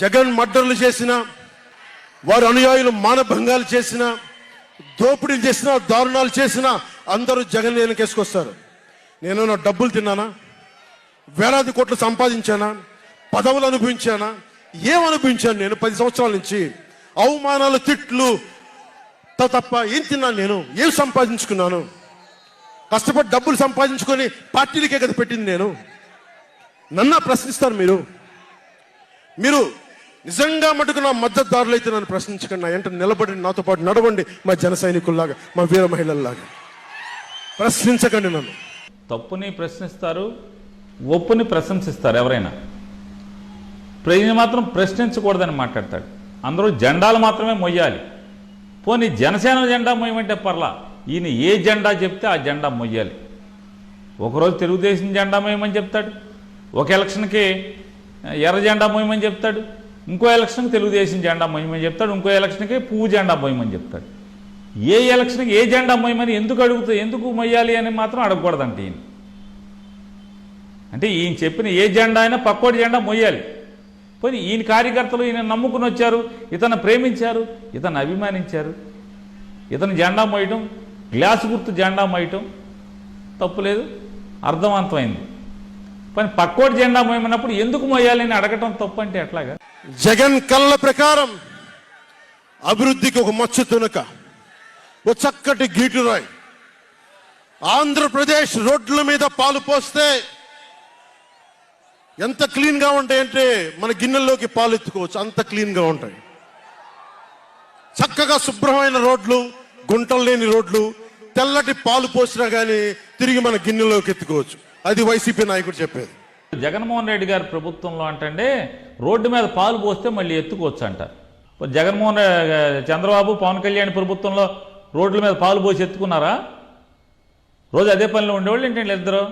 జగన్ మర్డర్లు చేసిన వారి అనుయాయులు మానభంగాలు చేసిన దోపిడీలు చేసిన దారుణాలు చేసిన అందరూ జగన్ వెనకేసుకొస్తారు నేను నా డబ్బులు తిన్నానా? వేలాది కోట్లు సంపాదించానా? పదవులు అనుభవించానా? ఏం అనుభవించాను నేను పది సంవత్సరాల నుంచి? అవమానాలు తిట్లు త- తప్ప ఏం తిన్నాను నేను? ఏం సంపాదించుకున్నాను? కష్టపడి డబ్బులు సంపాదించుకొని పార్టీలకే కదా పెట్టింది నేను? నన్నా ప్రశ్నిస్తారు మీరు. మీరు నిజంగా మటుకు నా మద్దతుదారులు అయితే నన్ను ప్రశ్నించకండి. నా ఎంట నిలబడి నాతో పాటు నడవండి మా జన సైనికుల్లాగా మా వీర మహిళల్లాగా. ప్రశ్నించకండి నన్ను. తప్పుని ప్రశ్నిస్తారు ఒప్పుని ప్రశంసిస్తారు ఎవరైనా. ప్రజలు మాత్రం ప్రశ్నించకూడదని మాట్లాడతాడు. అందరూ జెండాలు మాత్రమే మొయ్యాలి. పోనీ జనసేన జెండా మొయ్యమంటే పర్లా? ఈయన ఏ జెండా చెప్తే ఆ జెండా మొయ్యాలి. ఒకరోజు తెలుగుదేశం జెండా మొయ్యమని చెప్తాడు. ఒక ఎలక్షన్కి ఎర్ర జెండా మొయ్యమని చెప్తాడు. ఇంకో ఎలక్షన్కి తెలుగుదేశం జెండా మోయమని చెప్తాడు ఇంకో ఎలక్షన్కి పువ్వు జెండా మోయమని చెప్తాడు. ఏ ఎలక్షన్కి ఏ జెండా మోయమని ఎందుకు అడుగుతా ఎందుకు మొయ్యాలి అని మాత్రం అడగకూడదంట ఈయన. అంటే ఈయన చెప్పిన ఏ జెండా అయినా పక్కోటి జెండా మొయ్యాలి. పోనీ ఈయన కార్యకర్తలు ఈయన నమ్ముకుని వచ్చారు ఇతను ప్రేమించారు ఇతను అభిమానించారు. ఇతను జెండా మోయటం గ్లాసు గుర్తు జెండా మోయటం తప్పులేదు అర్థవంతమైంది. కానీ పక్కోటి జెండా మోయమన్నప్పుడు ఎందుకు మోయాలని అడగటం తప్పు అంటే ఎట్లాగా? జగన్ కళ్ళ ప్రకారం అభివృద్ధికి ఒక మచ్చు తునక ఓ చక్కటి గీటురాయి ఆంధ్రప్రదేశ్ రోడ్ల మీద పాలు పోస్తే ఎంత క్లీన్గా ఉంటాయంటే మన గిన్నెల్లోకి పాలు ఎత్తుకోవచ్చు అంత క్లీన్గా ఉంటాయి. చక్కగా శుభ్రమైన రోడ్లు గుంటలు లేని రోడ్లు తెల్లటి పాలు పోసినా కానీ తిరిగి మన గిన్నెలోకి ఎత్తుకోవచ్చు. అది వైసీపీ నాయకుడు చెప్పేది. జగన్మోహన్ రెడ్డి గారి ప్రభుత్వంలో అంటే రోడ్డు మీద పాలు పోస్తే మళ్ళీ ఎత్తుకోవచ్చు అంట జగన్మోహన్ చంద్రబాబు పవన్ కళ్యాణ్ ప్రభుత్వంలో రోడ్ల మీద పాలు పోసి ఎత్తుకున్నారా? రోజు అదే పనిలో ఉండేవాళ్ళు ఏంటండి వీళ్ళిద్దరు?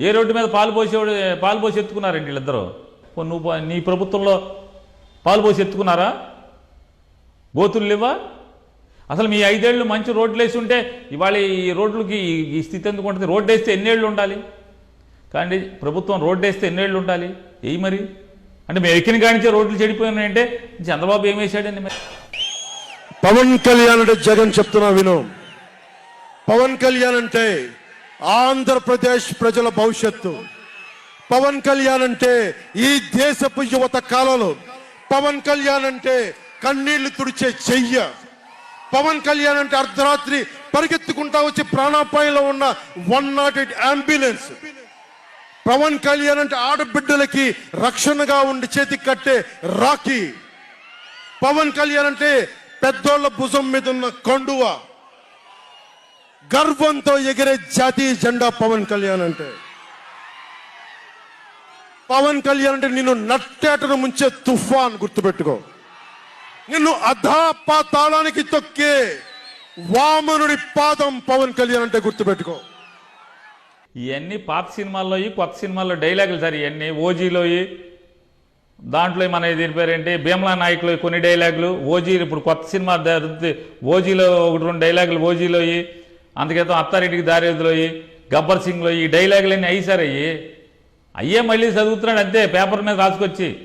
ఏ రోడ్డు మీద పాలు పోసేవాడు పాలు పోసి ఎత్తుకున్నారండి వీళ్ళిద్దరు? నువ్వు నీ ప్రభుత్వంలో పాలు పోసి ఎత్తుకున్నారా? గోతులు లేవా? అసలు మీ ఐదేళ్ళు మంచి రోడ్లు వేసి ఉంటే ఇవాళ ఈ రోడ్లకి ఈ- ఈ స్థితి ఎందుకు ఉంటుంది? రోడ్డు వేస్తే ఎన్నేళ్ళు ఉండాలి? కానీ ప్రభుత్వం రోడ్డు వేస్తే ఎన్నేళ్ళు ఉండాలి? ఏయి మరి? అంటే మేము ఎక్కిన కానించే రోడ్లు చెడిపోయినాయంటే చంద్రబాబు ఏం వేశాడండి మరి? పవన్ కళ్యాణ్ అంటే జగన్ చెప్తున్నా విను. పవన్ కళ్యాణ్ అంటే ఆంధ్రప్రదేశ్ ప్రజల భవిష్యత్తు. పవన్ కళ్యాణ్ అంటే ఈ దేశపు యువత కాలంలో. పవన్ కళ్యాణ్ అంటే కన్నీళ్ళు తుడిచే చెయ్య. పవన్ కళ్యాణ్ అంటే అర్ధరాత్రి పరిగెత్తుకుంటా వచ్చి ప్రాణాపాయంలో ఉన్న one not eight ambulance Pawan Kalyan అంటే ఆడబిడ్డలకి రక్షణగా ఉండి చేతికి కట్టే రాఖీ. పవన్ కళ్యాణ్ అంటే పెద్దోళ్ళ భుజం మీద ఉన్న కండువ. గర్వంతో ఎగిరే జాతీయ జెండా పవన్ కళ్యాణ్ అంటే. పవన్ కళ్యాణ్ అంటే నిన్ను నట్టేటను ముంచే తుఫాన్ గుర్తుపెట్టుకో. నిన్ను అధాపాతాళానికి తొక్కే వామనుడి పాదం పవన్ కళ్యాణ్ అంటే గుర్తుపెట్టుకో. ఇవన్నీ పాత సినిమాల్లో కొత్త సినిమాల్లో డైలాగులు సార్ ఇవన్నీ ఓజీలోయి దాంట్లో మన దీని పేరేంటి? భీమలా నాయకులు కొన్ని డైలాగులు. ఓజీ ఇప్పుడు కొత్త సినిమా ఓజీలో ఒకటి రెండు డైలాగులు ఓజీలోయి అందుకేతం అత్తారెడ్డికి దారేదిలోయి గబ్బర్ సింగ్లో ఈ డైలాగులన్నీ అయ్యి సార్ అయ్యి. అయ్యే మళ్ళీ చదువుతున్నాడు అంతే పేపర్ మీద రాసుకొచ్చి.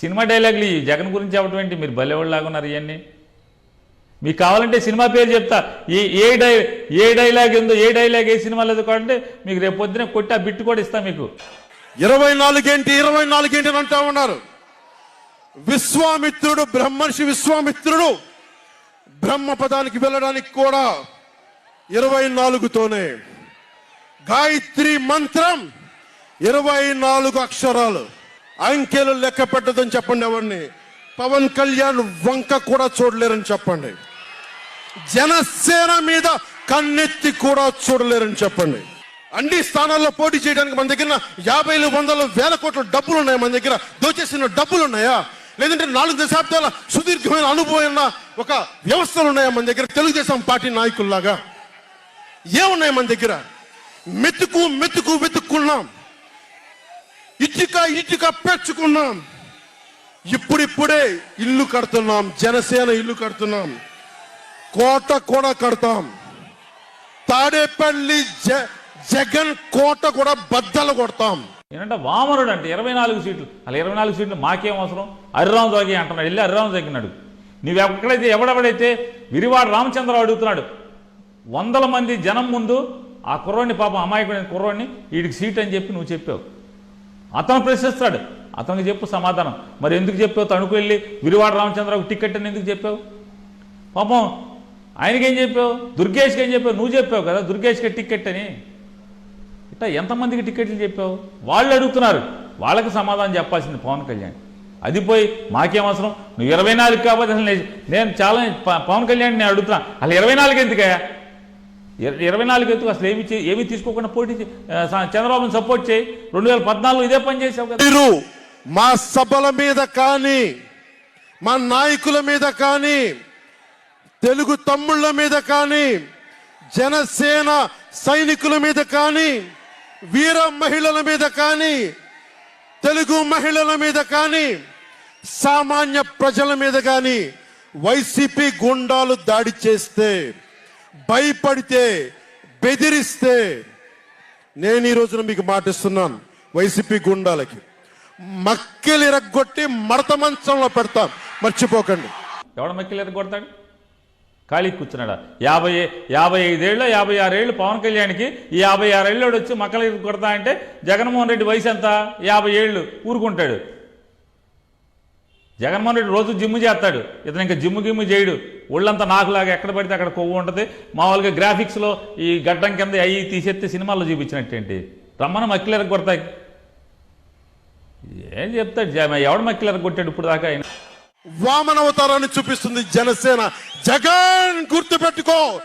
సినిమా డైలాగులు ఇవి జగన్ గురించి అవటం ఏంటి? మీరు భలేవాళ్ళలాగా ఉన్నారు ఇవన్నీ మీకు కావాలంటే సినిమా పేరు చెప్తా. ఏ ఏ డై ఏ డైలాగ్ ఉందో ఏ డైలాగ్ ఏ సినిమాలో ఎదుర్కోవాలంటే మీకు రేపు పొద్దున కొట్టి ఆ బిట్టు కూడా ఇస్తా మీకు. ఇరవై నాలుగేంటి ఇరవై నాలుగేంటి అని అంటా ఉన్నారు. విశ్వామిత్రుడు బ్రహ్మర్షి విశ్వామిత్రుడు బ్రహ్మ పదానికి వెళ్ళడానికి కూడా ఇరవై నాలుగుతోనే. గాయత్రి మంత్రం ఇరవై నాలుగు అక్షరాలు. అంకెలు లెక్క పెట్టదని చెప్పండి ఎవరిని. పవన్ కళ్యాణ్ వంక కూడా చూడలేరని చెప్పండి. జనసేన మీద కన్నెత్తి కూడా చూడలేరని చెప్పండి. అన్ని స్థానాల్లో పోటీ చేయడానికి మన దగ్గర యాభైలు వందలు వేల కోట్ల డబ్బులు ఉన్నాయి మన దగ్గర. దోచేసిన డబ్బులు ఉన్నాయా? లేదంటే నాలుగు దశాబ్దాల సుదీర్ఘమైన అనుభవం ఉన్న ఒక వ్యవస్థలు ఉన్నాయా మన దగ్గర? తెలుగుదేశం పార్టీ నాయకుల్లాగా. ఏమున్నాయి మన దగ్గర? మెతుకు మెతుకు వెతుక్కున్నాం. ఇటుక ఇటుక పెంచుకున్నాం ఇప్పుడిప్పుడే ఇల్లు కడుతున్నాం జనసేన ఇల్లు కడుతున్నాం. కోట కూడా కడతాం. తాడేపల్లి జ జగన్ కోట కూడా బద్దలు కొడతాం. ఏంటంటే వామనుడు అంటే ఇరవై నాలుగు సీట్లు. అలా ఇరవై నాలుగు సీట్లు మాకేం అవసరం? హరిరామ్ జోగి అంటున్నాడు. వెళ్ళి హరిరామ్ జోగినాడు. నువ్వు ఎక్కడైతే ఎవడెవడైతే విరివాడు రామచంద్రరావు అడుగుతున్నాడు వందల మంది జనం ముందు ఆ కుర్రోడిని పాపం అమాయకుడైన కుర్రోడిని వీడికి సీట్ అని చెప్పి నువ్వు చెప్పావు. అతను ప్రశ్నిస్తాడు. అతనికి చెప్పు సమాధానం. మరి ఎందుకు చెప్పావు? తణుకు వెళ్ళి విరివాడ రామచంద్రరావుకి టికెట్ అని ఎందుకు చెప్పావు? పాపం ఆయనకేం చెప్పావు? దుర్గేష్కి ఏం చెప్పావు? నువ్వు చెప్పావు కదా దుర్గేష్కి టికెట్ అని. ఇట్లా ఎంతమందికి టికెట్లు చెప్పావు? వాళ్ళు అడుగుతున్నారు. వాళ్ళకి సమాధానం చెప్పాల్సింది పవన్ కళ్యాణ్. అది పోయి మాకేం అవసరం? నువ్వు ఇరవై నాలుగు కాబట్టి అసలు నేను- నేను చాలా ప- పవన్ కళ్యాణ్ నేను అడుగుతున్నా. అసలు ఇరవై నాలుగు ఎందుకయ్యా? ఇరవై నాలుగు ఎందుకు? అసలు ఏమి ఏమి ఏమీ తీసుకోకుండా పోటీ చే- సపోర్ట్ చేయి. రెండు వేల పద్నాలుగు ఇదే పని చేసావు కదా. మీరు మా సభల మీద కానీ మా నాయకుల మీద కానీ తెలుగు తమ్ముళ్ళ మీద కానీ జనసేన సైనికుల మీద కానీ వీర మహిళల మీద కానీ తెలుగు మహిళల మీద కానీ సామాన్య ప్రజల మీద కానీ వైసీపీ గుండాలు దాడి చేస్తే భయపడితే బెదిరిస్తే నేను ఈ రోజున మీకు మాటిస్తున్నాను వైసీపీ గుండాలకి. మక్కెలు ఇరగొట్టి మడత మంచంలో పెడతాం. మర్చిపోకండి. ఎవడ మక్కిలేరు ఎరగొడతాడు ఖాళీ కూర్చున్నాడు? యాభై యాభై ఐదేళ్ళు యాభై ఆరేళ్ళు పవన్ కళ్యాణ్కి ఈ యాభై ఆరేళ్ళు వచ్చి మక్కలు కొడతా అంటే జగన్మోహన్ రెడ్డి వయసు ఎంత? యాభై ఏళ్ళు ఊరుకుంటాడు. జగన్మోహన్ రెడ్డి రోజు జిమ్ చేస్తాడు. ఇతను ఇంకా జిమ్ గిమ్ చేయడు. ఒళ్ళంతా నాకులాగా ఎక్కడ పడితే అక్కడ కొవ్వు ఉంటుంది. మామూలుగా గ్రాఫిక్స్లో ఈ గడ్డం కింద అయ్యి తీసేస్తే సినిమాల్లో చూపించినట్టేంటి? రమ్మని మక్కిలేరు కొడతాయి. ఏం చెప్తాడు జ- ఎవడు మక్కిలేరు కొట్టాడు ఇప్పుడు దాకా ఆయన? వామనవతారాన్ని చూపిస్తుంది జనసేన. జగన్ గుర్తు పెట్టుకో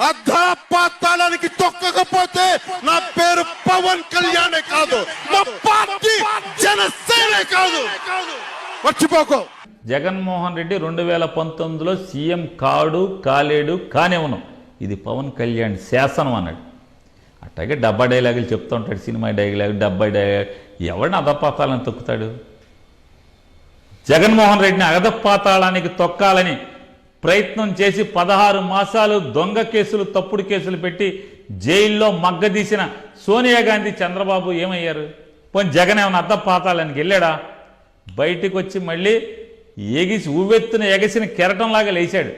అర్ధపాతాళానికి తొక్కకపోతే నా పేరు పవన్ కళ్యాణే కాదు. మా పార్టీ జనసేనే కాదు. మర్చిపోకో. జగన్మోహన్ రెడ్డి రెండు వేల పంతొమ్మిదిలో సీఎం కాడు కాలేడు కానివ్వను ఇది పవన్ కళ్యాణ్ శాసనం అన్నాడు. అట్లాగే డబ్బా డైలాగులు చెప్తూ ఉంటాడు సినిమా డైలాగ్ డబ్బా డైలాగ్. ఎవరిని అధపాతాలను తొక్కుతాడు? జగన్మోహన్ రెడ్డిని అగధపాతాళానికి తొక్కాలని ప్రయత్నం చేసి పదహారు మాసాలు దొంగ కేసులు తప్పుడు కేసులు పెట్టి జైల్లో మగ్గదీసిన సోనియా గాంధీ చంద్రబాబు ఏమయ్యారు? పోనీ జగన్ ఏమైనా అద్దపాతాళానికి వెళ్ళాడా? బయటికి వచ్చి మళ్ళీ ఎగిసి ఉవ్వెత్తున ఎగసిన కెరటంలాగా లేచాడు.